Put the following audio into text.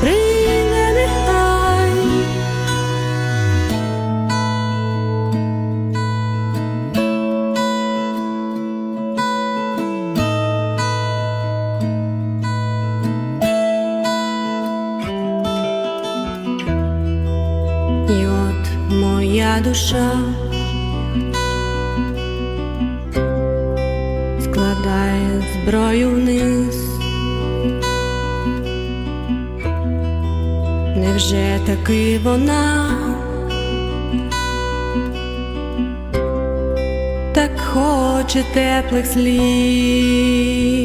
Прийде нехай. Моя душа зброю вниз. Невже таки вона так хоче теплих слів?